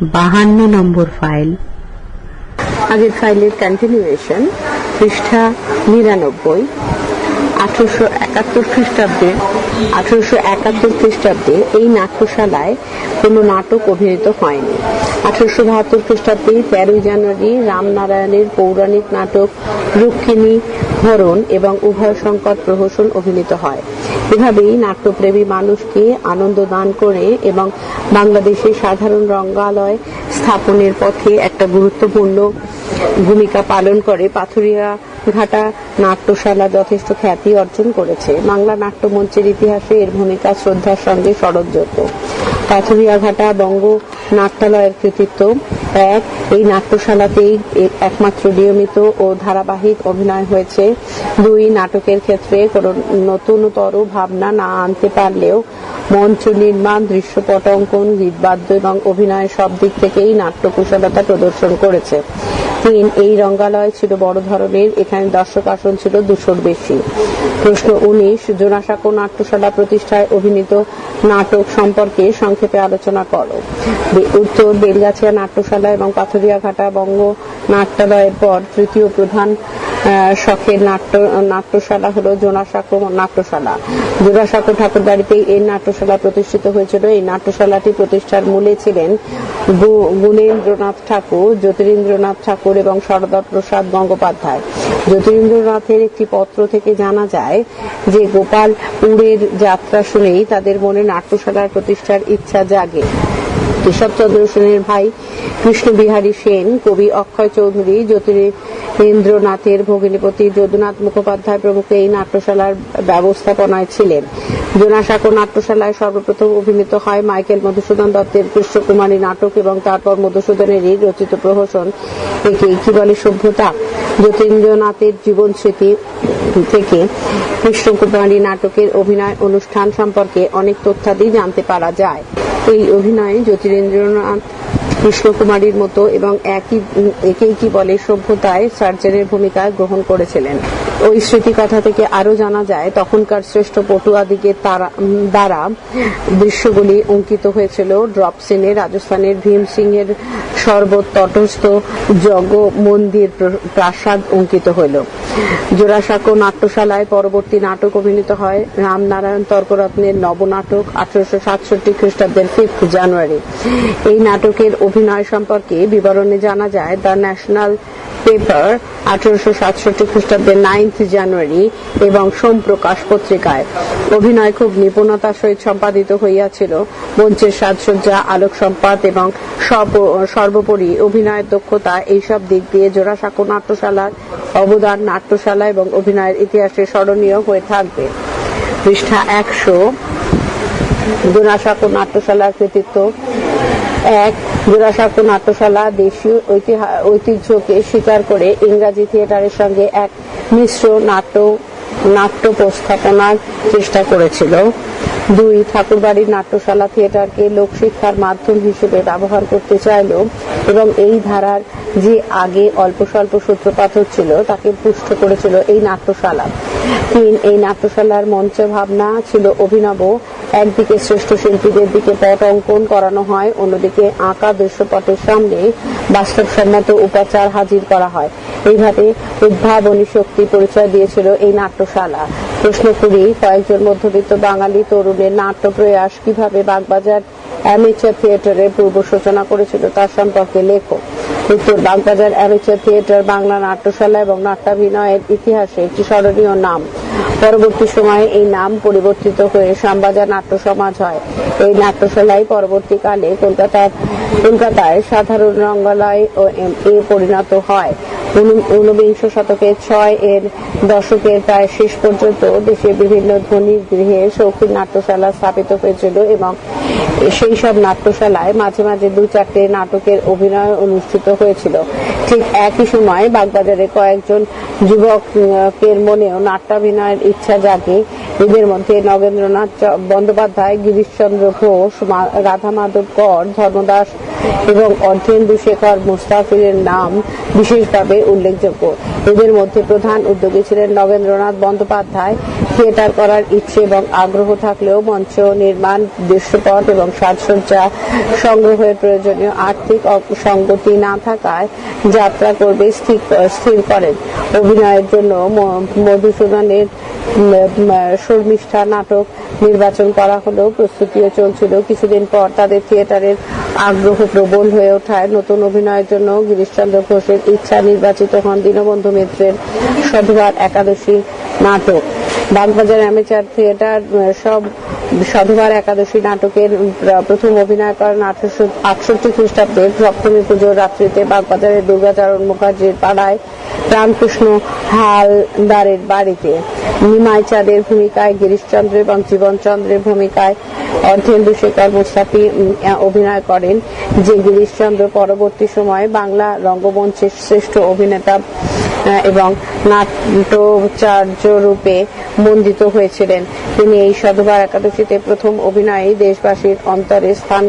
বাহান্ন নম্বর ফাইল। আগের ফাইলের কন্টিনিউয়েশন পৃষ্ঠা নিরানব্বই, আঠারোশো একাত্তর খ্রিস্টাব্দে, আঠারোশো একাত্তর খ্রিস্টাব্দে এই নাট্যশালায় কোনো নাটক অভিনীত হয়নি। আঠারোশো বাহাত্তর খ্রিস্টাব্দে তেরোই জানুয়ারি রামনারায়ণের পৌরাণিক নাটক রুক্মিণী হরণ এবং উভয় সংকট প্রহসন অভিনীত হয়। এভাবেই নাট্যপ্রেমী মানুষকে আনন্দ দান করে এবং বাংলাদেশের সাধারণ রঙ্গালয় স্থাপনের পথে একটা গুরুত্বপূর্ণ ভূমিকা পালন করে। পাথুরিয়া ঘাটা নাট্যশালা যথেষ্ট খ্যাতি অর্জন করেছে। বাংলা নাট্যমঞ্চের ইতিহাসে এর ভূমিকা শ্রদ্ধার সঙ্গে স্মরণযোগ্য। পাথুরিয়া ঘাটা বঙ্গ নাট্যালয়ের কৃতিত্ব এক। এই নাট্যশালাতেই একমাত্র নিয়মিত ও ধারাবাহিক অভিনয় হয়েছে। দুই, নাটকের ক্ষেত্রে কোনো নতুনতর ভাবনা না আনতে পারলেও মঞ্চ নির্মাণ, দৃশ্যপট অঙ্কন, গীতবাদ্য এবং অভিনয় সব দিক থেকেই নাট্যকুশলতা প্রদর্শন করেছে। এই রঙ্গালয় ছিল বড় ধরনের, এখানে দর্শক আসন ছিল দুশোর বেশি। প্রশ্ন উনিশ জোনাসাঁকো নাট্যশালা প্রতিষ্ঠায় অভিনীত নাটক সম্পর্কে সংক্ষেপে আলোচনা করো। উত্তর বেলগাছিয়া নাট্যশালা এবং পাথরিয়াঘাটা বঙ্গ নাট্যালয়ের পর তৃতীয় প্রধান শখের নাট্য, নাট্যশালা হলো জোনাসাঁকো নাট্যশালা। জোনাসাঁকো ঠাকুরবাড়িতে এই নাট্যশালা প্রতিষ্ঠিত হয়েছিল। এই নাট্যশালাটি প্রতিষ্ঠার মূলে ছিলেন গুণেন্দ্রনাথ ঠাকুর, জ্যোতিরিন্দ্রনাথ ঠাকুর এবং সরদা প্রসাদ গঙ্গোপাধ্যায়। জ্যোতিরিন্দ্রনাথের একটি পত্র থেকে জানা যায় যে গোপাল উড়ের যাত্রা শুনেই তাদের মনে নাট্যশালার প্রতিষ্ঠার ইচ্ছা জাগে। কেশবচন্দ্র সেনের ভাই কৃষ্ণবিহারী সেন, কবি অক্ষয় চৌধুরী, জ্যোতিরেন্দ্রনাথের ভগিনীপতি যদুনাথ মুখোপাধ্যায় প্রমুখ এই নাট্যশালার ব্যবস্থাপনায় ছিলেন। জোনাসাঁকো নাট্যশালায় সর্বপ্রথম অভিনীত হয় মাইকেল মধুসূদন দত্তের কৃষ্ণকুমারী নাটক এবং তারপর মধুসূদনেরই রচিত প্রহসন। একে কি বলে সভ্যতা? জ্যোতিন্দ্রনাথের জীবন স্মৃতি থেকে কৃষ্ণকুমারী নাটকের অভিনয় অনুষ্ঠান সম্পর্কে অনেক তথ্যাদি জানতে পারা যায়। এই অভিনয়ে জ্যোতিরেন্দ্রনাথ কৃষ্ণকুমারীর মতো এবং একই, একেই কি বলে, সভ্যতায় সার্জনের ভূমিকা গ্রহণ করেছিলেন। ওই স্মৃতিকথা থেকে আরও জানা যায়, তখনকার শ্রেষ্ঠ পটুয়াদিকে তারা, দ্বারা দৃশ্যগুলি অঙ্কিত হয়েছিল। ড্রপ সিনে রাজস্থানের ভীম সিংহের সর্বত তটস্থ জগ মন্দির প্রাসাদ অঙ্কিত হইল। জোড়াসাঁকো নাট্যশালায় পরবর্তী নাটক অভিনীত হয়। রামনারায়ণ তর্করত্নের নবনাটক আঠারোশো সাতষট্টি খ্রিস্টাব্দের ফিফথ জানুয়ারি এই নাটকের অভিনয় সম্পর্কে বিবরণে জানা যায়, দ্য ন্যাশনাল পেপার আঠারোশো সাতষট্টি খ্রিস্টাব্দের নাইন্থ জানুয়ারি এবং সোম প্রকাশ পত্রিকায়। অভিনয় খুব নিপুণতার সহিত সম্পাদিত হইয়াছিল। মঞ্চের সাজসজ্জা, আলোক সম্পাদ এবং সর্বোপরি অভিনয়ের দক্ষতা এইসব দিক দিয়ে জোড়াসাঁকো নাট্যশালার অবদান নাট্যশালা এবং অভিনয়ের ইতিহাসে স্মরণীয় হয়ে থাকবে। পৃষ্ঠা একশো। জোড়াসাঁকো নাট্যশালার কৃতিত্ব এক জোড়াসাঁকো নাট্যশালা দেশীয় ঐতিহা- ঐতিহ্যকে স্বীকার করে ইংরাজি থিয়েটারের সঙ্গে এক মিশ্র নাট্য নাট্য উপস্থাপনার চেষ্টা করেছিল। দুই, ঠাকুরবাড়ির নাট্যশালা থিয়েটারকে লোকশিক্ষার মাধ্যম হিসেবে ব্যবহার করতে চাইল এবং এই ধারার যে আগে অল্প স্বল্প সূত্রপাত হচ্ছিল, তাকে পুষ্ট করেছিল এই নাট্যশালা। তিন, এই নাট্যশালার মঞ্চ ভাবনা ছিল অভিনব একদিকে শ্রেষ্ঠ শিল্পীদের দিকে পট অঙ্কন করানো হয়, অন্যদিকে আঁকা দৃশ্যপটের সামনে বাস্তবসম্মত উপাচার হাজির করা হয়। এইভাবে উদ্ভাবনী শক্তি পরিচয় দিয়েছিল এই নাট্যশালা। প্রশ্ন করি, কয়েকজন মধ্যবিত্ত বাঙালি তরুণের নাট্য প্রয়াস কীভাবে বাগবাজার অ্যামেচার থিয়েটারের পূর্ব সূচনা করেছিল তার সম্পর্কে লেখো। উত্তর বাগবাজার অ্যামেচার থিয়েটার বাংলা নাট্যশালা এবং নাট্যাভিনয়ের ইতিহাসে একটি স্মরণীয় নাম। পরবর্তী সময়ে এই নাম পরিবর্তিত হয়ে শ্যামবাজার নাট্য সমাজ হয়। এই নাট্যশালায় পরবর্তীকালে কলকাতার, কলকাতায় সাধারণ রঙ্গালয় ও এ পরিণত হয়। ঊনবিংশ শতকের ছয় এর দশকের প্রায় শেষ পর্যন্ত দেশের বিভিন্ন ধনীর গৃহে শৌখিন নাট্যশালা স্থাপিত হয়েছিল এবং সেই সব নাট্যশালায় মাঝে মাঝে দু চারটে নাটকের অভিনয় অনুষ্ঠিত হয়েছিল। ঠিক একই সময় বাগবাজারে কয়েকজন যুবকের মনেও নাট্যাভিনয়ের ইচ্ছা জাগে। এদের মধ্যে নগেন্দ্রনাথ বন্দ্যোপাধ্যায়, গিরিশচন্দ্র ঘোষ রাধা মাধব কর, ধর্মদাস এবং অর্ধেন্দু শেখর মুস্তাফিরের নাম বিশেষভাবে উল্লেখযোগ্য। এদের মধ্যে প্রধান উদ্যোগী ছিলেন নগেন্দ্রনাথ বন্দ্যোপাধ্যায়। থিয়েটার করার ইচ্ছে এবং আগ্রহ থাকলেও মঞ্চ নির্মাণ, দৃশ্যপট এবং সাজসজ্জা সংগ্রহের প্রয়োজনীয় আর্থিক সঙ্গতি না থাকায় যাত্রা করবে স্থির করেন। অভিনয়ের জন্য মধুসূদনের শর্মিষ্ঠা নাটক নির্বাচন করা হলেও প্রস্তুতিও চলছিল। কিছুদিন পর তাদের থিয়েটারের আগ্রহ প্রবল হয়ে ওঠায়। নতুন অভিনয়ের জন্য গিরিশচন্দ্র ঘোষের ইচ্ছা নির্বাচিত হন দীনবন্ধু মিত্রের সধবার একাদশী নাটক। বাগবাজার অ্যামেচার থিয়েটার সব সধবার একাদশী নাটকের প্রথম অভিনয় করেন আঠারোশো আটষট্টি খ্রিস্টাব্দের সপ্তমী পুজোর রাত্রিতে বাগবাজারের দুর্গাচরণ মুখার্জির পাড়ায় রামকৃষ্ণ হালদারের বাড়িতে। নিমাই চাঁদের ভূমিকায় গিরিশচন্দ্র এবং জীবনচন্দ্রের ভূমিকায় অর্ধেন্দু শেখর মুস্তাফি অভিনয় করেন যে গিরিশচন্দ্র। পরবর্তী সময়ে বাংলা রঙ্গমঞ্চের শ্রেষ্ঠ অভিনেতা এবং নাট্যাচার্য রূপে মন্ডিত হয়েছিলেন। তিনি এই সধবার একাদশীতে প্রথম অভিনয়ে দেশবাসীর অন্তরে স্থান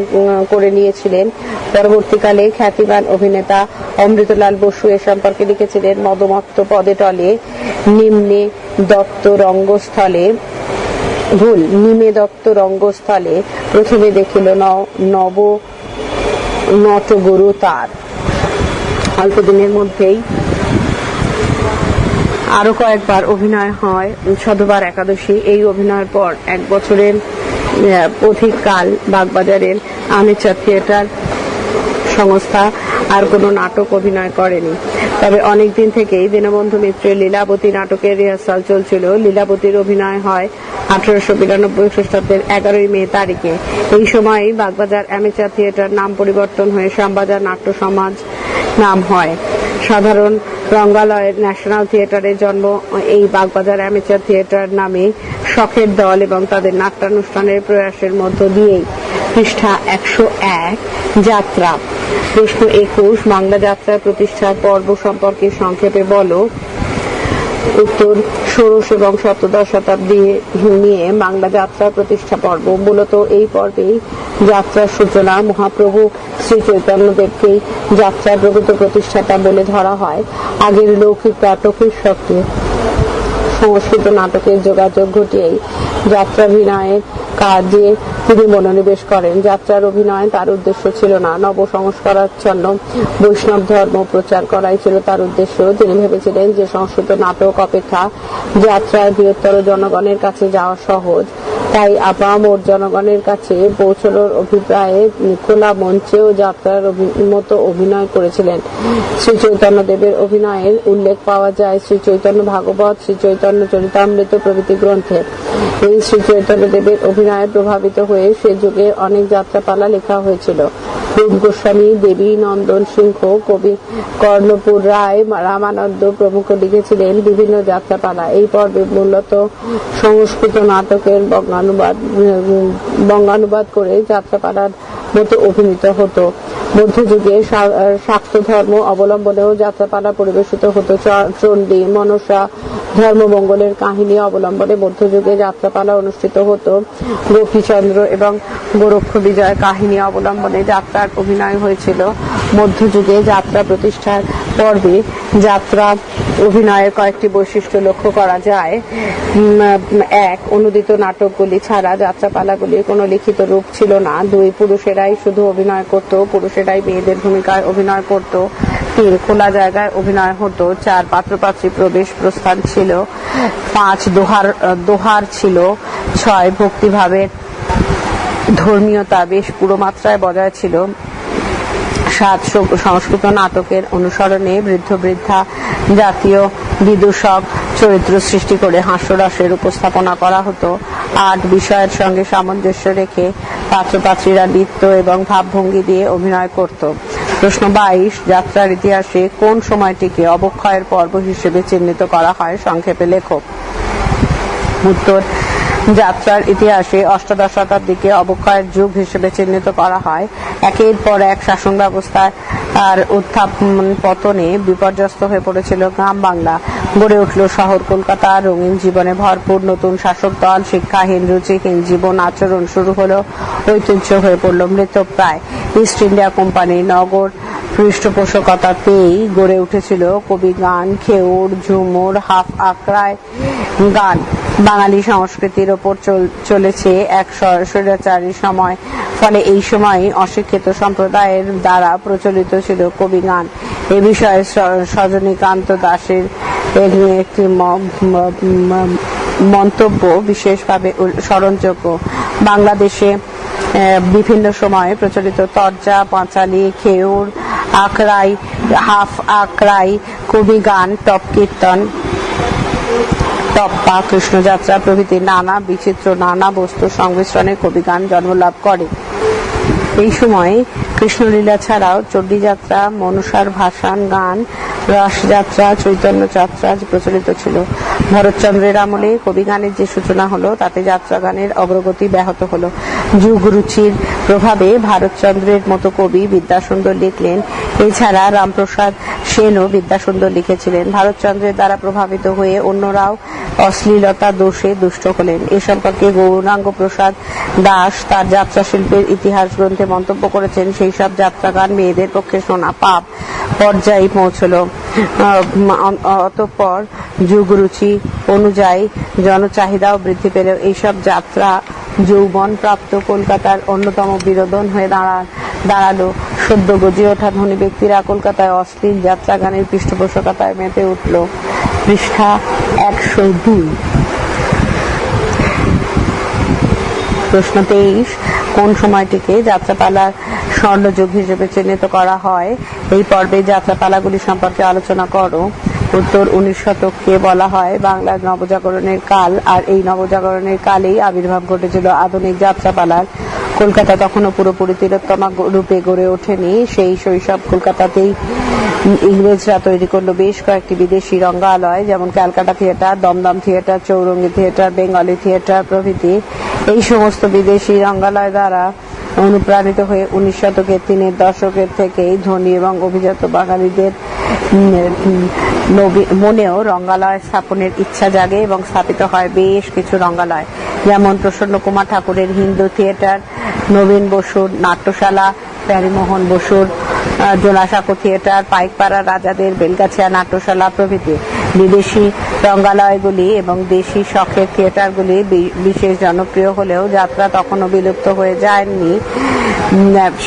করে নিয়েছিলেন। পরবর্তীকালে খ্যাতিমান অভিনেতা অমৃতলাল বসু এ সম্পর্কে লিখেছিলেন, মদমত্ত পদে টলে, নিম্নে দত্ত রঙ্গস্থলে, ভুল নিমে দত্ত রঙ্গস্থলে, প্রথমে দেখিল নব, নটগুরু তার। অল্প দিনের মধ্যেই আরও কয়েকবার অভিনয় হয় সধবার একাদশী। এই অভিনয়ের পর এক বছরের অধিক কাল বাগবাজারের আমেচার থিয়েটার সংস্থা আর কোনো নাটক অভিনয় করেনি। তবে অনেক দিন থেকেই দীনবন্ধু মিত্রের লীলাবতী নাটকের রিহার্সাল চলছিল। লীলাবতীর অভিনয় হয় আঠারোশো বিরানব্বই খ্রিস্টাব্দের এগারোই মে তারিখে। এই সময় বাগবাজার অ্যামেচার থিয়েটার নাম পরিবর্তন হয়ে শ্যামবাজার নাট্য সমাজ নাম হয়। সাধারণ রঙ্গালয়ের ন্যাশনাল থিয়েটারে জন্ম এই বাগবাজার অ্যামেচার থিয়েটার নামে শখের দল এবং তাদের নাট্যানুষ্ঠানের প্রয়াসের মধ্য দিয়েই পৃষ্ঠা একশো এক, যাত্রা। প্রশ্ন একুশ, বাংলা যাত্রার প্রতিষ্ঠার পর্ব সম্পর্কে সংক্ষেপে বলো। উত্তর ষোড়শ এবং সপ্তদশ শতাব্দী নিয়ে বাংলা যাত্রা প্রতিষ্ঠা পর্ব। মূলত এই পর্বেই যাত্রার সূচনা, মহাপ্রভু শ্রী চৈতন্যদেবকেই যাত্রার প্রকৃত প্রতিষ্ঠাতা বলে ধরা হয়। আগের লৌকিক নাটকের সঙ্গে সংস্কৃত নাটকের যোগাযোগ ঘটিয়েই যাত্রাভিনয়ের কাজে তিনি মনোনিবেশ করেন। যাত্রার অভিনয় তার উদ্দেশ্য ছিল না। নব সংস্কারাচ্ছন্ন বৈষ্ণব ধর্ম প্রচার করাই ছিল তার উদ্দেশ্য। তিনি ভেবেছিলেন যে সংস্কৃত নাটক অপেক্ষা যাত্রায় বৃহত্তর জনগণের কাছে যাওয়া সহজ। তাই আপামর জনগণের কাছে পৌঁছানোর অভিপ্রায়ে খোলা মঞ্চেও যাত্রার মতো অভিনয় করেছিলেন। শ্রী চৈতন্য দেবের অভিনয়ের উল্লেখ পাওয়া যায় শ্রী চৈতন্য ভাগবত, শ্রী চৈতন্য চরিতামৃত প্রভৃতি গ্রন্থে। এই শ্রী চৈতন্য দেবের অভিনয়ে প্রভাবিত হয়ে সে যুগে অনেক যাত্রাপালা লেখা হয়েছিল। রূপ গোস্বামী, দেবী, নন্দন সিংহ, কবি কর্ণপুর রায়, রামানন্দ প্রমুখ লিখেছিলেন বিভিন্ন যাত্রাপালা। এই পর্বে মূলত সংস্কৃত নাটকের বঙ্গানুবাদ উম, বঙ্গানুবাদ করে যাত্রা পাড়ার মতো অভিনীত হতো। মধ্যযুগে শাক্ত ধর্ম অবলম্বনেও যাত্রাপালা পরিবেশিত হতো। চণ্ডী মনসা ধর্মমঙ্গলের কাহিনী অবলম্বনে মধ্যযুগে যাত্রাপালা অনুষ্ঠিত হতো। গোপীচন্দ্র এবং গোরক্ষ বিজয় কাহিনী অবলম্বনে যাত্রার অভিনয় হয়েছিল। মধ্যযুগে যাত্রা প্রতিষ্ঠার পর্বে যাত্রা অভিনয়ের কয়েকটি বৈশিষ্ট্য লক্ষ্য করা যায়। এক, অনুদিত নাটকগুলি ছাড়া যাত্রাপালাগুলির কোনো লিখিত রূপ ছিল না। দুই, পুরুষেরাই শুধু অভিনয় করত, পুরুষেরাই মেয়েদের ভূমিকায় অভিনয় করত। তিন খোলা জায়গায় অভিনয় হতো। চার পাত্রপাত্রী প্রবেশ প্রস্থান ছিল। পাঁচ দোহার দোহার ছিল। ছয় ভক্তিভাবের ধর্মীয়তা বেশ পুরো মাত্রায় বজায় ছিল। সাত সংস্কৃত নাটকের অনুসরণে বৃদ্ধ বৃদ্ধা জাতীয় বিদূষক চরিত্র সৃষ্টি করে হাস্যরসের উপস্থাপনা করা হতো। আট বিষয়ের সঙ্গে সামঞ্জস্য রেখে পাত্রপাত্রীরা নৃত্য এবং ভাবভঙ্গি দিয়ে অভিনয় করত। প্রশ্ন বাইশ, যাত্রার ইতিহাসে কোন সময়টিকে অবক্ষয়ের পর্ব হিসেবে চিহ্নিত করা হয় সংক্ষেপে লেখক? উত্তর যাত্রার ইতিহাসে অষ্টাদশ শতাব্দীকে অবক্ষয়ের যুগ হিসেবে চিহ্নিত করা হয়। একের পর এক শাসন ব্যবস্থায় আর উত্থাপন পতনে বিপর্যস্ত হয়ে পড়েছিল গ্রাম বাংলা। গড়ে উঠল শহর কলকাতা, রঙিন জীবনে ভরপুর নতুন শাসক দল শিক্ষাহীন রুচিহীন জীবন আচরণ শুরু হলো ঐতিহ্য হয়ে পড়ল মৃতপ্রায় ইস্ট ইন্ডিয়া কোম্পানি নগর পৃষ্ঠপোষকতা পেয়েই গড়ে উঠেছিল কবি গান খেউর ঝুমুর, হাফ আক্রায় গান। বাঙালি সংস্কৃতির ওপর চল- চলেছে এক স্বৈ- স্বৈরাচারী সময়। ফলে এই সময় অশিক্ষিত সম্প্রদায়ের দ্বারা প্রচলিত ছিল কবি গান। এ বিষয়ে সজনীকান্ত দাসের এক- একটি মন্তব্য বিশেষভাবে স্মরণযোগ্য। বাংলাদেশে বিভিন্ন সময়ে প্রচলিত তরজা, পাঁচালি, খেউর আকরাই হাফ আকরাই কবি গান, টপ কীর্তন টপ্পা কৃষ্ণযাত্রা প্রভৃতি নানা বিচিত্র নানা বস্তু সংমিশ্রণে কবি গান জন্মলাভ করে। এই সময় কৃষ্ণলীলা ছাড়াও চণ্ডীযাত্রা, মনসার ভাসান গান রসযাত্রা, চৈতন্য যাত্রা প্রচলিত ছিল। ভরতচন্দ্রের আমলে কবি গানের যে সূচনা হলো, তাতে যাত্রা গানের অগ্রগতি ব্যাহত হলো। যুগ রুচির প্রভাবে ভারতচন্দ্রের মতো কবি বিদ্যাসুন্দর লিখলেন, এছাড়া রামপ্রসাদ সেনও বিদ্যাসুন্দর লিখেছিলেন। ভারতচন্দ্রের দ্বারা প্রভাবিত হয়ে অন্যরাও অশ্লীলতা দোষে দুষ্ট হলেন। এ সম্পর্কে গৌরাঙ্গ প্রসাদ দাস তার যাত্রা শিল্পের ইতিহাস গ্রন্থে মন্তব্য করেছেন, সেই সব যাত্রা গান মেয়েদের পক্ষে শোনা, পাপ, পর্যায়ে পৌঁছল। অতঃপর যুগরুচি অনুযায়ী জনচাহিদাও বৃদ্ধি পেল এইসব যাত্রা যৌবন প্রাপ্ত কলকাতার অন্যতম বিনোদন হয়ে দাঁড়া দাঁড়াল। সদ্য গজিয়ে ওঠা ধনী ব্যক্তিরা কলকাতায় অশ্লীল যাত্রা গানের পৃষ্ঠপোষকতায় মেতে উঠল। পৃষ্ঠা একশো দুই। প্রশ্ন তেইশ, কোন সময়টিকে যাত্রাপালার স্বর্ণযুগ হিসেবে চিহ্নিত করা হয়। এই পর্বে যাত্রাপালাগুলি সম্পর্কে আলোচনা করো। উত্তর উনিশ শতককে বলা হয় বাংলার নবজাগরণের কাল, আর এই নবজাগরণের কালেই আবির্ভাব ঘটেছিল আধুনিক যাত্রাপালার। কলকাতা তখনও পুরোপুরি তিলোত্তমা রূপে গড়ে ওঠেনি। সেই শৈশব কলকাতাতেই ইংরেজরা তৈরি করল বেশ কয়েকটি বিদেশি রঙ্গালয়, যেমন Calcutta theatre, Dumdum theatre, Chowringhee theatre, Bengali theatre প্রভৃতি। এই সমস্ত বিদেশি রঙ্গালয় দ্বারা অনুপ্রাণিত হয়ে উনিশ শতকের তিনের দশকের থেকেই ধনী এবং অভিজাত বাঙালিদের মনেও রঙ্গালয় স্থাপনের ইচ্ছা জাগে এবং স্থাপিত হয় বেশ কিছু রঙ্গালয়। যেমন প্রসন্ন কুমার ঠাকুরের হিন্দু থিয়েটার, নবীন বসুর নাট্যশালা প্যারিমোহন বসুর আহ, জোড়াসাঁকো থিয়েটার পাইকপাড়া রাজাদের বেলগাছিয়া নাট্যশালা প্রভৃতি। বিদেশি রঙ্গালয়গুলি এবং দেশি শখের থিয়েটারগুলি বিশেষ জনপ্রিয় হলেও যাত্রা তখনও বিলুপ্ত হয়ে যায়নি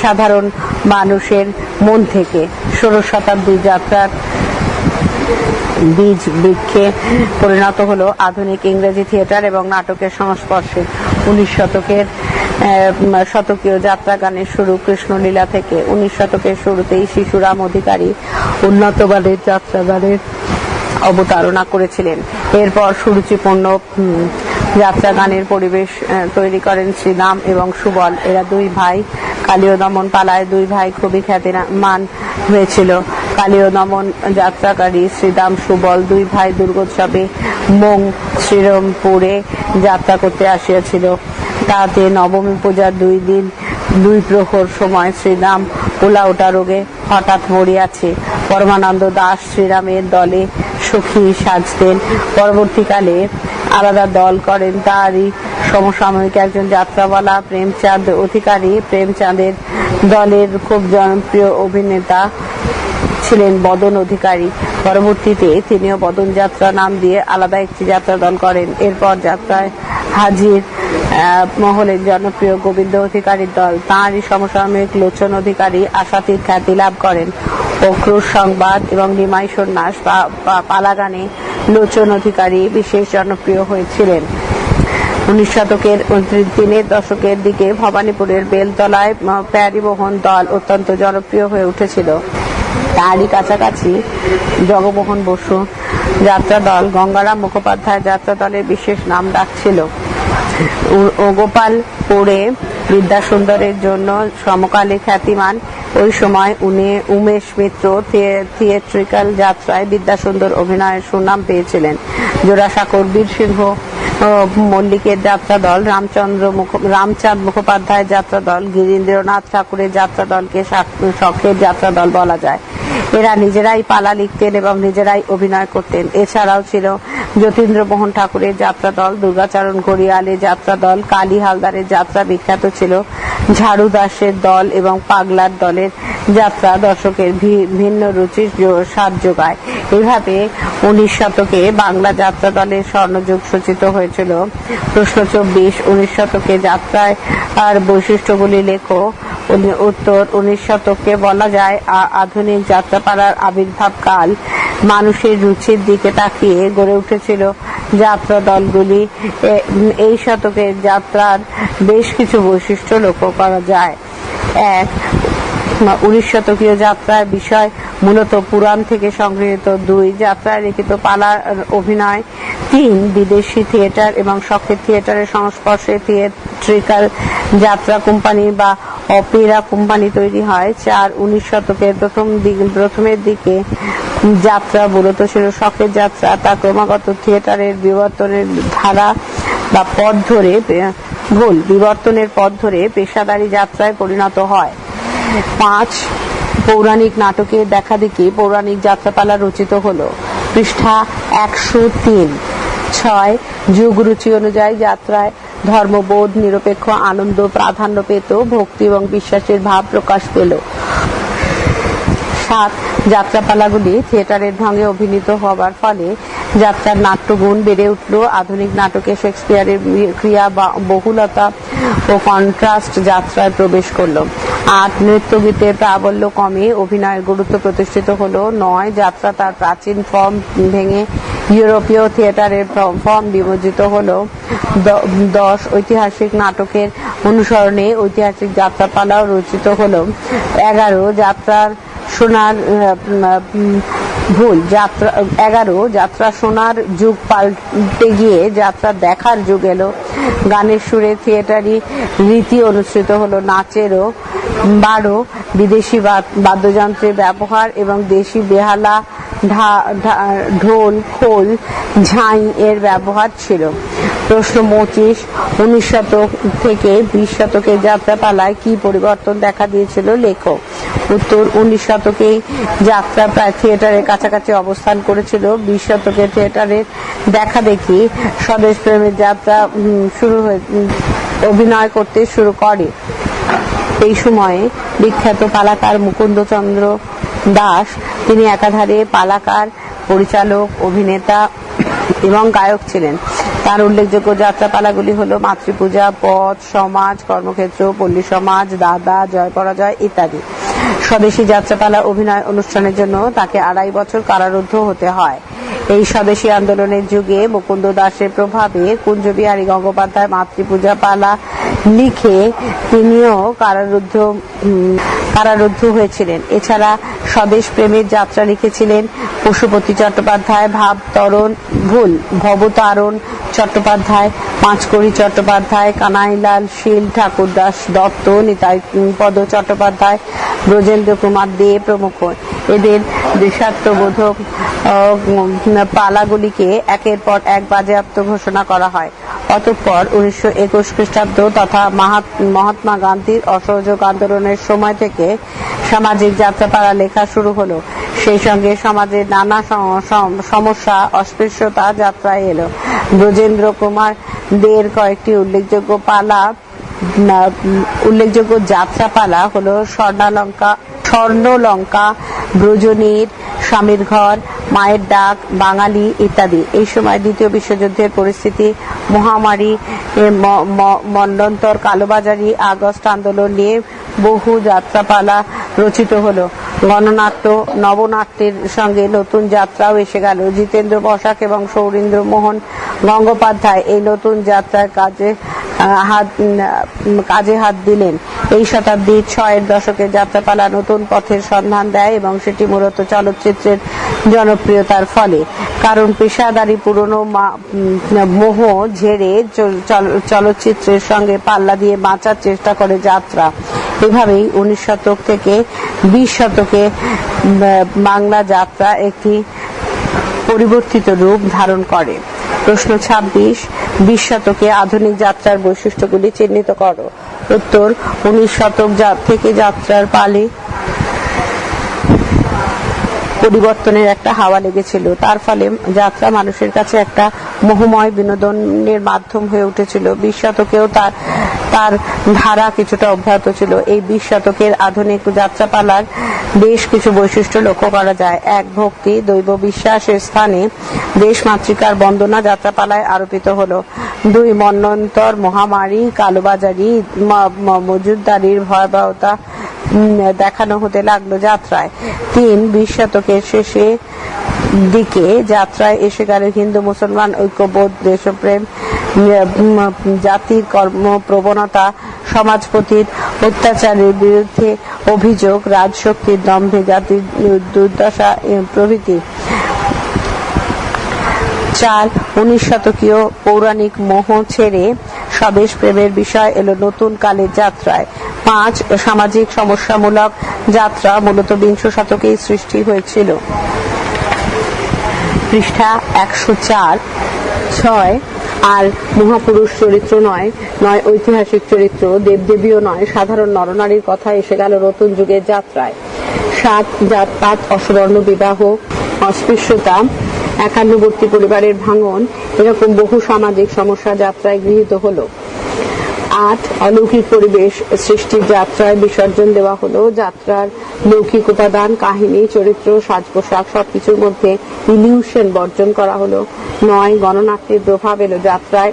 সাধারণ মানুষের মন থেকে। ষোড়শ শতাব্দীর যাত্রার বীজ বৃক্ষে পরিণত হলো আধুনিক ইংরেজি থিয়েটার এবং নাটকের সংস্পর্শে। উনিশ শতকের শতকীয় যাত্রা গানের শুরু কৃষ্ণলীলা থেকে। উনিশ শতকের শুরুতেই শিশুরাম অধিকারী উন্নত মানের যাত্রা গানের অবতারণা করেছিলেন। এরপর সুরুচিপূর্ণ যাত্রা গানের পরিবেশ তৈরি করেন শ্রীরাম এবং সুবল। এরা দুই ভাই, কালীয় দমন পালায় দুই ভাই খুবই খ্যাতিমান হয়েছিল। কালীয় দমন যাত্রাকারী শ্রীরাম, সুবল দুই ভাই দুর্গোৎসবে মং, শ্রীরামপুরে যাত্রা করতে আসিয়াছিল। তাতে নবমী পূজার দুই দিন, দুই প্রহর সময় শ্রীরাম পোলাওটা রোগে হঠাৎ মরিয়াছে। পরমানন্দ দাস শ্রীরামের দলে সখী সাজতেন। পরবর্তীকালে আলাদা দল করেন তারই সমসাময়িক একজন যাত্রাওয়ালা প্রেমচাঁদ অধিকারী। প্রেমচাঁদের দলের খুব জনপ্রিয় অভিনেতা ছিলেন বদন অধিকারী। পরবর্তীতে তিনিও বদন যাত্রা নাম দিয়ে আলাদা একটি যাত্রা দল করেন। এরপর যাত্রায় হাজির মহলের জনপ্রিয় গোবিন্দ অধিকারীর দল, তাঁরই সমসাময়িক লোচন অধিকারী আশাতীত খ্যাতি লাভ করেন। অক্রুশ সংবাদ এবং নিমাই সন্ন্যাস পালাগানে লোচন অধিকারী বিশেষ জনপ্রিয় হয়েছিলেন। উনিশ শতকের দিনের দশকের দিকে ভবানীপুরের বেলতলায় প্যারিবহন দল অত্যন্ত জনপ্রিয় হয়ে উঠেছিল। তারই কাছাকাছি জগমোহন বসু। যাত্রা দল, গঙ্গারাম মুখোপাধ্যায় যাত্রা দলের বিশেষ নাম ডাকছিল। ও- গোপালপুরে বিদ্যাসুন্দরের জন্য সমকালে খ্যাতিমান। ওই সময় উনি উমেশ মিত্র থিয়ে- থিয়েট্রিক্যাল যাত্রায় বিদ্যাসুন্দর অভিনয়ের সুনাম পেয়েছিলেন। জোড়াসাঁকোর বীরসিংহ মল্লিকের যাত্রা দল, রামচন্দ্র রামচাঁদ মুখোপাধ্যায়ের যাত্রা দল, গিরীন্দ্রনাথ ঠাকুরের যাত্রা দলকে শখের যাত্রা দল বলা যায়। এরা নিজেরাই পালা লিখতেন এবং নিজেরাই অভিনয় করতেন। এছাড়াও ছিল যতীন্দ্র মোহন ঠাকুরের যাত্রা দল, দুর্গাচরণ ঘড়িয়ালের যাত্রা দল, কালী হালদারের যাত্রা বিখ্যাত ছিল ঝাড়ু দাসের দল এবং পাগলার দলের যাত্রা দর্শকের ভিন্ন রুচির স্বাদ যোগায়। এভাবে উনিশ শতকে বাংলা যাত্রা দলের স্বর্ণযুগ সূচিত হয়েছিল। প্রশ্ন চব্বিশ, উনিশ শতকে যাত্রায় আর বৈশিষ্ট্যগুলি লেখো। উত্তর, উনিশ শতকে বলা যায় আধুনিক যাত্রাপাড়ার আবির্ভাব কাল। মানুষের রুচির দিকে তাকিয়ে গড়ে উঠেছিল যাত্রা দলগুলি। এই শতকের যাত্রার বেশ কিছু বৈশিষ্ট্য লক্ষ্য করা যায়। এক উনিশ শতকীয় যাত্রার বিষয়, মূলত পুরাণ থেকে সংগৃহীত দুই যাত্রায় লিখিত পালার অভিনয়, তিন বিদেশি থিয়েটার এবং শখের থিয়েটারের সংস্পর্শে থিয়েট্রিক্যাল যাত্রা কোম্পানি বা অপেরা কোম্পানি তৈরি হয়। চার উনিশ শতকের প্রথম দিক, প্রথমের দিকে যাত্রা মূলত ছিল শখের যাত্রা। তা ক্রমাগত থিয়েটারের বিবর্তনের ধারা বা পথ ধরে ভুল বিবর্তনের পথ ধরে পেশাদারি যাত্রায় পরিণত হয়। পাঁচ পৌরাণিক নাটকে দেখা দেখি পৌরাণিক যাত্রাপালা রচিত হল। পৃষ্ঠা একশো তিন। ছয় যুগ রুচি অনুযায়ী যাত্রায় ধর্মবোধ, নিরপেক্ষ, আনন্দ, প্রাধান্য পেত, ভক্তি এবং বিশ্বাসের ভাব প্রকাশ পেল। সাত যাত্রাপালাগুলি থিয়েটারের ঢঙে অভিনীত হবার ফলে যাত্রার নাট্যগুণ বেড়ে উঠল। আধুনিক নাটকে শেক্সপিয়ারের ক্রিয়া বা বহুলতা ও কন্ট্রাস্ট যাত্রায় প্রবেশ করল। আট নৃত্যগীতের প্রাবল্য কমে অভিনয়ের গুরুত্ব প্রতিষ্ঠিত হলো। নয় যাত্রা তার প্রাচীন ফর্ম ভেঙে ইউরোপীয় থিয়েটারের ফর্ম বিমোচিত হলো। দশ ঐতিহাসিক নাটকের অনুসরণে ঐতিহাসিক যাত্রাপালাও রচিত হলো। এগারো যাত্রার সোনার ভুল, যাত্রা, এগারো, যাত্রা শোনার যুগ পাল্টে গিয়ে যাত্রা দেখার যুগ এলো। গানের সুরে থিয়েটারি রীতি অনুষ্ঠিত হলো নাচেরও। বারো, বিদেশি বাদ- বাদ্যযন্ত্রের ব্যবহার এবং দেশি বেহালা ঢোল, খোল, ঝাঁই এর ব্যবহার ছিল। প্রশ্ন পঁচিশ উনিশ শতক থেকে বিশ শতকের যাত্রাপালায় কি পরিবর্তন দেখা দিয়েছিল লেখক? উত্তর, উনিশ শতকেই যাত্রা প্রায় থিয়েটারের কাছাকাছি অবস্থান করেছিল। বিশ শতকে থিয়েটারের দেখা দেখি স্বদেশ প্রেমের যাত্রা শুরু হয়ে অভিনয় করতে শুরু করে। এই সময়ে বিখ্যাত পালাকার মুকুন্দচন্দ্র দাস, তিনি একাধারে পালাকার, পরিচালক, অভিনেতা এবং গায়ক ছিলেন। তার উল্লেখযোগ্য যাত্রাপালাগুলি হল মাতৃপূজা পথ সমাজ, কর্মক্ষেত্র, পল্লী সমাজ, দাদা, জয় পরাজয় ইত্যাদি। স্বদেশী যাত্রাপালা অভিনয় অনুষ্ঠানের জন্য তাকে আড়াই বছর কারারুদ্ধ হতে হয়। এই স্বদেশী আন্দোলনের যুগে মুকুন্দ দাসের প্রভাবে কুঞ্জবিহারী গঙ্গোপাধ্যায় মাতৃপূজা পালা লিখে তিনিও কারারুদ্ধ কারারুদ্ধ হয়েছিলেন। এছাড়া স্বদেশ প্রেমের যাত্রা লিখেছিলেন পশুপতি চট্টোপাধ্যায়, ভাব তরণ ভুল ভবতারণ চট্টোপাধ্যায়, পাঁচকড়ি চট্টোপাধ্যায়, কানাইলাল শীল ঠাকুরদাস দত্ত, নিতাই পদ চট্টোপাধ্যায়, ব্রজেন্দ্র কুমার দে প্রমুখ। এদের দেশাত্মবোধক পালাগুলিকে একের পর এক বাজেয়াপ্ত ঘোষণা করা হয়। অতঃপর উনিশশো একুশ খ্রিস্টাব্দ তথা মহাত্মা গান্ধীর অসহযোগ আন্দোলনের সময় থেকে সামাজিক যাত্রাপালা লেখা শুরু হলো। সেই সঙ্গে সমাজের নানা সম- সম- সমস্যা, অস্পৃশ্যতা যাত্রায় এলো। ব্রজেন্দ্র কুমার দের কয়েকটি উল্লেখযোগ্য পালা উল্লেখযোগ্য যাত্রাপালা হলো স্বর্ণালঙ্কা, স্বর্ণলঙ্কা, ব্রজনীর স্বামীর ঘর, মায়ের ডাক, বাঙালি ইত্যাদি। এই সময় দ্বিতীয় বিশ্বযুদ্ধের পরিস্থিতি, মহামারী মন্ডন্তর, কালোবাজারি, আগস্ট আন্দোলন নিয়ে বহু যাত্রাপালা রচিত হলো। গণনাট্য, নবনাট্যের সঙ্গে নতুন যাত্রাও এসে গেল। জিতেন্দ্র বসাক এবং সৌরীন্দ্র মোহন গঙ্গোপাধ্যায় এই নতুন যাত্রার কাজে হাত কাজে হাত দিলেন। এই শতাব্দীর ছয়ের দশকে যাত্রাপালা নতুন পথের সন্ধান দেয় এবং সেটি মূলত চলচ্চিত্রের জনপ্রিয়তার ফলে। কারণ পেশাদারি পুরনো মোহ ঝেড়ে চল- চল- চলচ্চিত্রের সঙ্গে পাল্লা দিয়ে বাঁচার চেষ্টা করে যাত্রা। এভাবেই উনিশ শতক থেকে বিশ শতকে বাংলা যাত্রা একটি পরিবর্তিত রূপ ধারণ করে। প্রশ্ন ছাব্বিশ, বিশ শতকে আধুনিক যাত্রার বৈশিষ্ট্যগুলি চিহ্নিত করো। উত্তর, উনিশ শতক থেকে যাত্রার পালে পরিবর্তনের একটা হাওয়া লেগেছিল। তার ফলে যাত্রা মানুষের কাছে একটা মোহময় বিনোদনের মাধ্যম হয়ে উঠেছিল। বিশ শতকেও তার তার ধারা কিছুটা অব্যাহত ছিল। এই বিশ শতকের আধুনিক যাত্রাপালার বেশ কিছু বৈশিষ্ট্য লক্ষ্য করা যায়। এক ভক্তি, দৈব বিশ্বাসের স্থানে দেশ মাতৃকার বন্দনা যাত্রাপালায় আরোপিত হলো। দুই মন্বন্তর মহামারী, কালোবাজারি, ম- ম- ভয়াবহতা দেখানো হতে লাগল যাত্রায়। তিন, বিশ শতকের শেষে দিকে যাত্রায় এসে গেল হিন্দু, মুসলমান ঐক্যবোধ দেশপ্রেম জাতির কর্ম, প্রবণতা সমাজপতির অত্যাচারের বিরুদ্ধে অভিযোগ রাজশক্তির দম্ভে জাতির দুর্দশা প্রভৃতি। চার, উনিশ শতকীয় পৌরাণিক মোহ ছেড়ে স্বদেশ প্রেমের বিষয় এলো নতুন কালের যাত্রায়। পাঁচ, সামাজিক সমস্যামূলক যাত্রা মূলত বিংশ শতকেই সৃষ্টি হয়েছিল। পৃষ্ঠা একশো চার। ছয় আর মহাপুরুষ চরিত্র নয় নয় ঐতিহাসিক চরিত্র, দেবদেবীও নয়, সাধারণ নরনারীর কথা এসে গেল নতুন যুগের যাত্রায়। সাত জাতপাত অসবর্ণ বিবাহ, অস্পৃশ্যতা, একান্নবর্তী পরিবারের ভাঙন, এরকম বহু সামাজিক সমস্যা যাত্রায় গৃহীত হলো। আট অলৌকিক পরিবেশ সৃষ্টির যাত্রায় বিসর্জন দেওয়া হলো। যাত্রার লৌকিক উপাদান, কাহিনী, চরিত্র সাজ পোশাক সবকিছুর মধ্যে ইলিউশন বর্জন করা হলো। নয়, গণনাট্যের প্রভাব এলো। যাত্রায়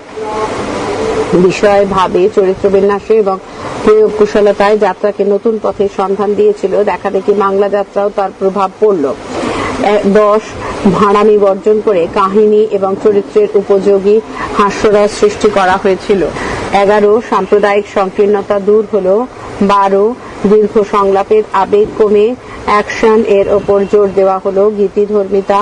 বিষয়, ভাবে, চরিত্র বিন্যাসে এবং প্রয়োগ কুশলতায় যাত্রাকে নতুন পথের সন্ধান দিয়েছিল। দেখা দেখি বাংলা যাত্রাও তার প্রভাব পড়ল। দশ, ভাড়ামি বর্জন করে কাহিনী এবং চরিত্রের উপযোগী হাস্যরস সৃষ্টি করা হয়েছিল। এগারো, সাম্প্রদায়িক সংকীর্ণতা দূর হলো। বারো, দীর্ঘ সংলাপের আবেগ কমে। অ্যাকশন এর ওপর জোর দেওয়া হলো গীতিধর্মিতা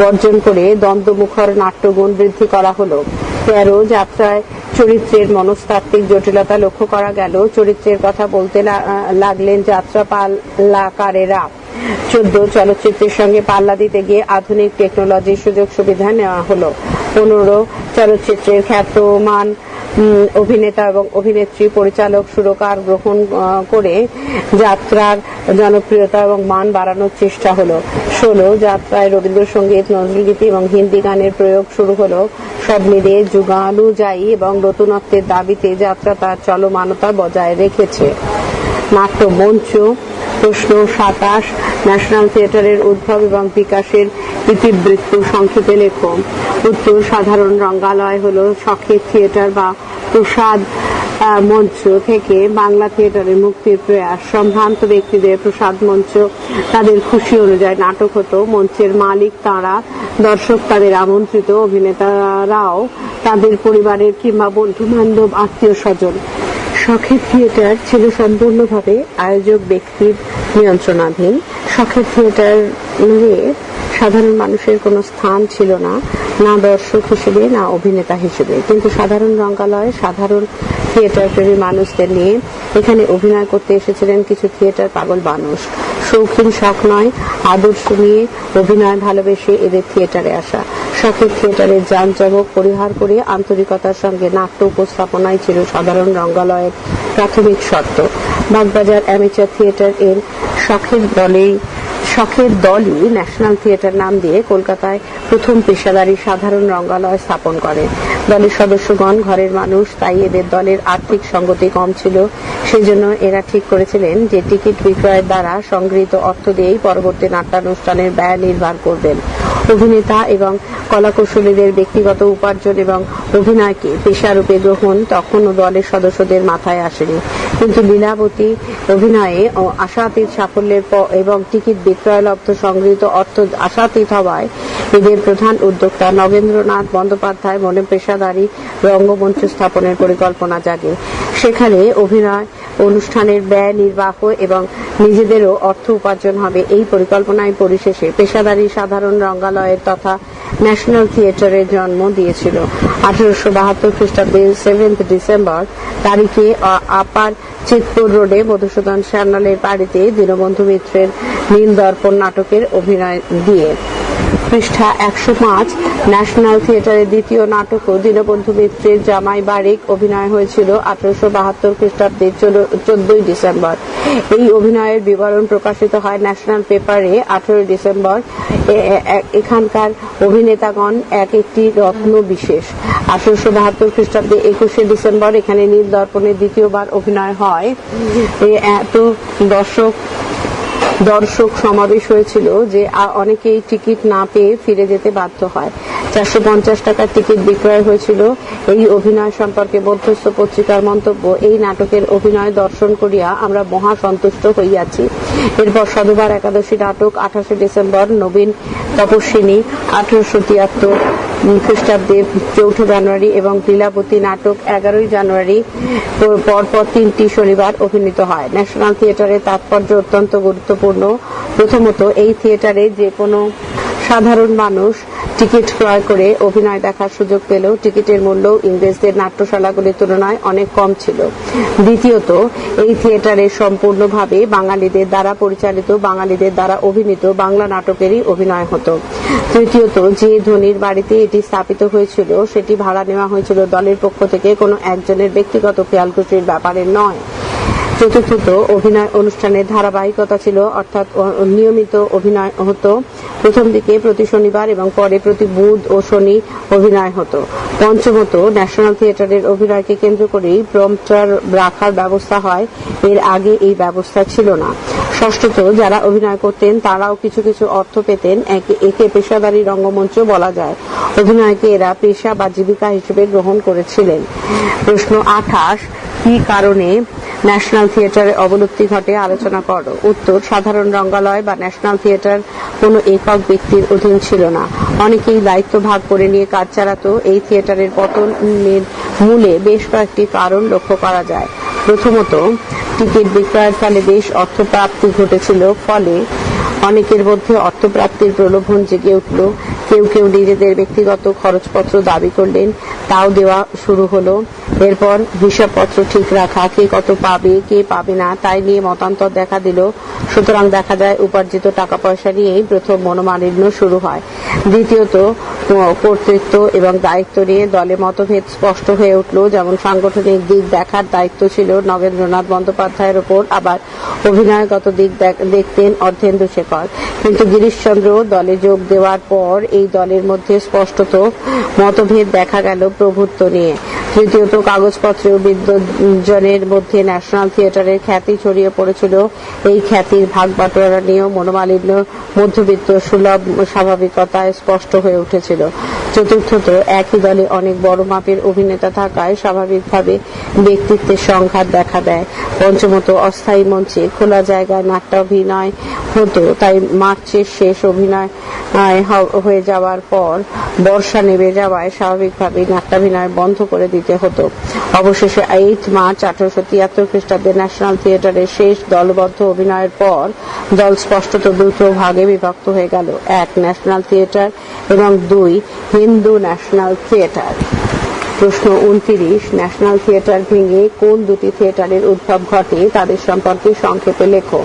বর্জন করে দ্বন্দ্বমুখর নাট্যগুণ বৃদ্ধি করা হলো। তেরো, যাত্রায় চরিত্রের মনস্তাত্ত্বিক জটিলতা লক্ষ্য করা গেল। চরিত্রের কথা বলতে লাগলেন যাত্রা পাল্লাকারেরা চোদ্দ, চলচ্চিত্রের সঙ্গে পাল্লা দিতে গিয়ে আধুনিক টেকনোলজির সুযোগ সুবিধা নেওয়া হলো। পনেরো, চলচ্চিত্রের খ্যাতমান অভিনেতা এবং অভিনেত্রী, পরিচালক, সুরকার গ্রহণ করে যাত্রার জনপ্রিয়তা এবং মান বাড়ানোর চেষ্টা হলো। ষোলো যাত্রায় রবীন্দ্রসঙ্গীত, নজরুলগীতি এবং হিন্দি গানের প্রয়োগ শুরু হলো। সব মিলিয়ে যুগানুযায়ী এবং নতুনত্বের দাবিতে যাত্রা তার চলমানতা বজায় রেখেছে। নাট্য মঞ্চ প্রশ্ন সাতাশ, ন্যাশনাল থিয়েটারের উদ্ভব এবং বিকাশের ইতিবৃত্ত সংক্ষেপে লেখো। উত্তর সাধারণ রঙ্গালয় হলো শখের থিয়েটার বা প্রসাদ মঞ্চ থেকে বাংলা থিয়েটারে মুক্তির প্রয়াস। সম্ভ্রান্ত ব্যক্তিদের প্রসাদ মঞ্চ তাদের খুশি অনুযায়ী নাটক হতো। মঞ্চের মালিক তারা, দর্শক তাদের আমন্ত্রিত অভিনেতারাও তাদের পরিবারের কিংবা বন্ধু বান্ধব আত্মীয় স্বজন শখের থিয়েটার ছিল সম্পূর্ণভাবে আয়োজক ব্যক্তির নিয়ন্ত্রণাধীন। শখের থিয়েটারে সাধারণ মানুষের কোনো স্থান ছিল না না দর্শক হিসেবে, না অভিনেতা হিসেবে। কিন্তু সাধারণ রঙ্গালয়ে, সাধারণ থিয়েটার প্রেমী মানুষদের নিয়ে এখানে অভিনয় করতে এসেছিলেন কিছু থিয়েটার পাগল মানুষ। শৌখিন শখ নয়, আদর্শ নিয়ে অভিনয় ভালোবেসে এদের থিয়েটারে আসা। শখের থিয়েটারের যানজমক পরিহার করে আন্তরিকতার সঙ্গে নাট্য উপস্থাপনাই ছিল সাধারণ রঙ্গালয়ের প্রাথমিক শর্ত। বাগবাজার অ্যামেচার থিয়েটার এর শখের দলেই শখের দলই ন্যাশনাল থিয়েটার নাম দিয়ে কলকাতায় প্রথম পেশাদারী সাধারণ রঙ্গালয় স্থাপন করে। দলের সদস্যগণ ঘরের মানুষ, তাই এদের দলের আর্থিক সঙ্গতি কম ছিল। সেই জন্য এরা ঠিক করেছিলেন যে টিকিট বিক্রয়ের দ্বারা সংগৃহীত অর্থ দিয়েই পরবর্তী নাট্যানুষ্ঠানের ব্যয় নির্ভর করবেন। অভিনেতা এবং কলাকৌশলীদের ব্যক্তিগত উপার্জন এবং অভিনয়কে পেশারূপে গ্রহণ তখনও দলের সদস্যদের মাথায় আসেনি। কিন্তু লীলাবতী অভিনয়ে ও আশাতীত সাফল্যের এবং টিকিট বিক্রয়লব্ধ সংগৃহীত অর্থ আশাতীত হওয়ায় এদের প্রধান উদ্যোক্তা নগেন্দ্রনাথ বন্দ্যোপাধ্যায় মনে পেশাদারী রঙ্গমঞ্চ স্থাপনের পরিকল্পনা জাগে সেখানে অভিনয় অনুষ্ঠানের ব্যয়, নির্বাহ এবং নিজেদেরও অর্থ উপার্জন হবে। এই পরিকল্পনায় পরিশেষে পেশাদারী সাধারণ রঙ্গালয়ের তথা ন্যাশনাল থিয়েটারের জন্ম দিয়েছিল। আঠারোশো বাহাত্তর খ্রিস্টাব্দে সেভেন্থ ডিসেম্বর তারিখে আপার চিতপুর রোডে মধুসূদন সান্যালের বাড়িতে দীনবন্ধু মিত্রের নীল দর্পণ নাটকের অভিনয় দিয়ে পৃষ্ঠা একশো পাঁচ, ন্যাশনাল থিয়েটারের দ্বিতীয় নাটক ও দীনবন্ধু মিত্রের জামাই বারিক অভিনয় হয়েছিল আঠারোশো বাহাত্তর খ্রিস্টাব্দে চোদ্দই ডিসেম্বর। এই অভিনয়ের বিবরণ প্রকাশিত হয় ন্যাশনাল পেপারে আঠারোই ডিসেম্বর। এখানকার অভিনেতাগণ এক একটি রত্ন বিশেষ। আঠারোশো বাহাত্তর খ্রিস্টাব্দে একুশে ডিসেম্বর এখানে নীল দর্পণে দ্বিতীয়বার অভিনয় হয়। এত দর্শক দর্শক সমাবেশ হয়েছিল যে অনেকেই টিকিট না পেয়ে ফিরে যেতে বাধ্য হয়। চারশো পঞ্চাশ টাকার টিকিট বিক্রয় হয়েছিল। এই অভিনয় সম্পর্কে মধ্যস্থ পত্রিকার মন্তব্য, এই নাটকের অভিনয় দর্শন করিয়া আমরা মহা সন্তুষ্ট হইয়াছি। এরপর সধবার একাদশী নাটক, আঠাশে ডিসেম্বর, নবীন তপস্বিনী, আঠারোশো তিয়াত্তর। খ্রিস্টাব্দে চৌঠা জানুয়ারি এবং লীলাবতী নাটক এগারোই জানুয়ারি পরপর তিনটি শনিবার অভিনীত হয়। ন্যাশনাল থিয়েটারের তাৎপর্য অত্যন্ত গুরুত্বপূর্ণ। প্রথমত, এই থিয়েটারে যে কোনো সাধারণ মানুষ টিকিট ক্রয় করে অভিনয় দেখার সুযোগ পেলেও টিকিটের মূল্য ইংরেজদের নাট্যশালাগুলির তুলনায় অনেক কম ছিল। দ্বিতীয়ত, এই থিয়েটারে সম্পূর্ণভাবে বাঙালিদের দ্বারা পরিচালিত, বাঙালিদের দ্বারা অভিনীত বাংলা নাটকেরই অভিনয় হতো। তৃতীয়ত, যে ধনির বাড়িতে এটি স্থাপিত হয়েছিল, সেটি ভাড়া নেওয়া হয়েছিল দলের পক্ষ থেকে কোনো একজনের ব্যক্তিগত খেয়ালখুশির ব্যাপারে নয়। চতুর্থত অভিনয় অনুষ্ঠানের ধারাবাহিকতা ছিল, অর্থাৎ নিয়মিত অভিনয় হতো। প্রথম দিকে প্রতি শনিবার এবং পরে প্রতি বুধ ও শনি অভিনয় হতো। পঞ্চমত ন্যাশনাল থিয়েটারের অভিনয়কে কেন্দ্র করেই প্রম্পটার রাখার ব্যবস্থা হয়। এর আগে এই ব্যবস্থা ছিল না। ষষ্ঠত যারা অভিনয় করতেন, তারাও কিছু কিছু অর্থ পেতেন। একে পেশাদারী রঙ্গমঞ্চ বলা যায়। অভিনয়কে এরা পেশা বা জীবিকা হিসেবে গ্রহণ করেছিলেন। প্রশ্ন আঠাশ, কি কারণে ন্যাশনাল থিয়েটারে অবলুপ্তি ঘটে? আলোচনা করো। উত্তর, সাধারণ রঙ্গালয় বা ন্যাশনাল থিয়েটার কোনো একক ব্যক্তির অধীন ছিল না। অনেকেই দায়িত্ব ভাগ করে নিয়ে কাজ চালাতো। এই থিয়েটারের পতনের মূলে বেশ কয়েকটি কারণ লক্ষ্য করা যায়। প্রথমত, টিকিট বিক্রয়ের ফলে বেশ অর্থপ্রাপ্তি ঘটেছিল, ফলে অনেকের মধ্যে অর্থপ্রাপ্তির প্রলোভন জেগে উঠল। কেউ কেউ নিজেদের ব্যক্তিগত খরচপত্র দাবি করলেন, তাও দেওয়া শুরু হলো। এরপর হিসাবপত্র ঠিক রাখা, কে কত পাবে, কে পাবে না, তাই নিয়ে মতান্তর দেখা দিল। সুতরাং দেখা যায়, উপার্জিত টাকা পয়সা নিয়েই প্রথম মনোমালিন্য শুরু হয়। দ্বিতীয়ত কর্তৃত্ব এবং দায়িত্ব নিয়ে দলে মতভেদ স্পষ্ট হয়ে উঠল। যেমন সাংগঠনিক দিক দেখার দায়িত্ব ছিল নগেন্দ্রনাথ বন্দ্যোপাধ্যায়ের ওপর। আবার অভিনয়গত দিক দেখ- দেখতেন অর্ধেন্দু শেখর। কিন্তু গিরিশচন্দ্র দলে যোগ দেওয়ার পর এই দলের মধ্যে স্পষ্টত মতভেদ দেখা গেল প্রভুত্ব নিয়ে। তৃতীয়ত কাগজপত্রেও বিদ্বজনের মধ্যে ন্যাশনাল থিয়েটারের খ্যাতি ছড়িয়ে পড়েছিল। এই খ্যাতির ভাগ বাটোয়ারা নিয়েও মনোমালিন্য, মধ্যবিত্ত, সুলভ স্বাভাবিকতায় স্পষ্ট হয়ে উঠেছিল চতুর্থত একই দলে অনেক বড় মাপের অভিনেতা থাকায় স্বাভাবিকভাবে ব্যক্তিত্বের সংঘাত দেখা দেয়। পঞ্চমত অস্থায়ী মঞ্চে খোলা জায়গায় নাট্যাভিনয় হতো, তাই মার্চের শেষ অভিনয় হয়ে যাওয়ার পর বর্ষা নেমে যাওয়ায় স্বাভাবিকভাবে নাট্যাভিনয় বন্ধ করে দিতে হতো। অবশেষে এইট মার্চ আঠারোশো তিয়াত্তর খ্রিস্টাব্দে ন্যাশনাল থিয়েটারের শেষ দলবদ্ধ অভিনয়ের পর দল স্পষ্টত দুটো ভাগে বিভক্ত হয়ে গেল। এক ন্যাশনাল থিয়েটার এবং দুই হিন্দু ন্যাশনাল থিয়েটার প্রশ্ন উনত্রিশ ন্যাশনাল থিয়েটার ভেঙে কোন দুটি থিয়েটারের উদ্ভব ঘটে তাদের সম্পর্কে সংক্ষেপে লেখো।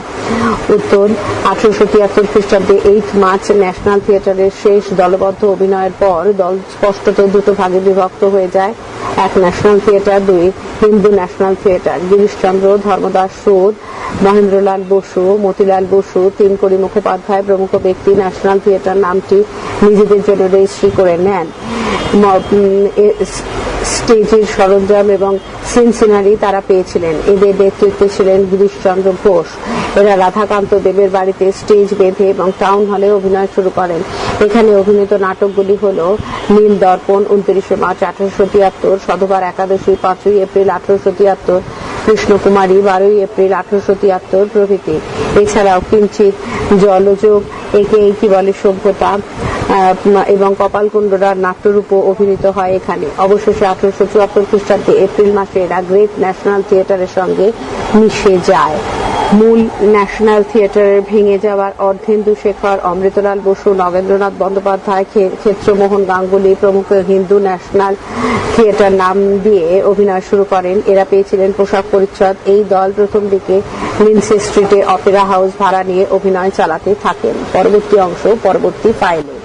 উত্তর, আঠারোশো তিয়াত্তর খ্রিস্টাব্দে এইট মার্চ ন্যাশনাল থিয়েটারের শেষ দলবদ্ধ অভিনয়ের পর দল স্পষ্টত দুটো ভাগে বিভক্ত হয়ে যায়। এক ন্যাশনাল থিয়েটার দুই হিন্দু ন্যাশনাল থিয়েটার গিরিশচন্দ্র, ধর্মদাস সুদ মহেন্দ্রলাল বসু, মতিলাল বসু তিনকড়ি মুখোপাধ্যায় প্রমুখ ব্যক্তি ন্যাশনাল থিয়েটার নামটি নিজেদের জন্য রেজিস্ট্রি করে নেন। স্টেজের সরঞ্জাম এবং সিন সিনারি তারা পেয়েছিলেন। এদের নেতৃত্বে ছিলেন গিরিশচন্দ্র ঘোষ। এরা রাধাকান্ত দেবের বাড়িতে স্টেজ বেঁধে এবং টাউন হলে অভিনয় শুরু করেন। এখানে অভিনীত নাটকগুলি হল নীল দর্পণ উনত্রিশে মার্চ আঠারোশো তিয়াত্তর, সধবার একাদশী পাঁচই এপ্রিল আঠারোশো তিয়াত্তর, কৃষ্ণকুমারী বারোই এপ্রিল আঠারোশো তিয়াত্তর প্রভৃতি। এছাড়াও কিঞ্চিত জলযোগ, একে কি বলে সভ্যতা এবং কপালকুণ্ডরার নাট্যরূপ অভিনীত হয় এখানে। অবশেষে আঠারোশো চুয়াত্তর খ্রিস্টাব্দে এপ্রিল মাসে এরা গ্রেট ন্যাশনাল থিয়েটারের সঙ্গে মিশে যায়। মূল ন্যাশনাল থিয়েটারের ভেঙে যাওয়ার অর্ধেন্দু শেখর, অমৃতলাল বসু, নগেন্দ্রনাথ বন্দ্যোপাধ্যায় ক্ষেত্রমোহন গাঙ্গুলি প্রমুখ হিন্দু ন্যাশনাল থিয়েটার নাম দিয়ে অভিনয় শুরু করেন। এরা পেয়েছিলেন পোশাক পরিচ্ছদ। এই দল প্রথম দিকে লিন্সে স্ট্রিটে অপেরা হাউস ভাড়া নিয়ে অভিনয় চালাতে থাকেন। পরবর্তী অংশ পরবর্তী ফাইলে